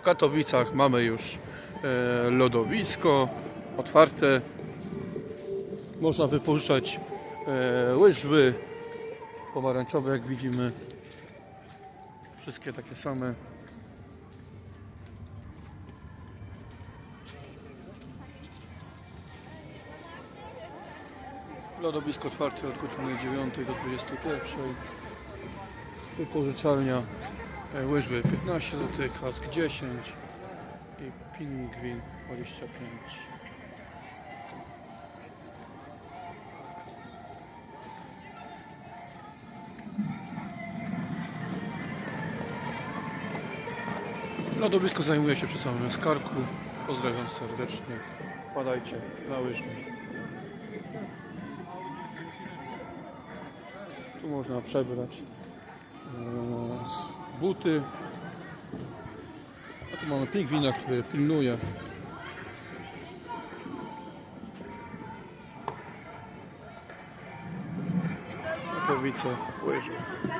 W Katowicach mamy już e, lodowisko otwarte. Można wypożyczać e, łyżwy pomarańczowe, jak widzimy. Wszystkie takie same. Lodowisko otwarte od godziny 9 do 21. Wypożyczalnia łyżwy 15 zł, kask 10 i pingwin 25. Lodowisko zajmuje się przy samym skarku. Pozdrawiam serdecznie. Wpadajcie na łyżwy. Tu można przebrać e, buty. A tu mamy pingwina, który pilnuje. Nokowice, łyżwy.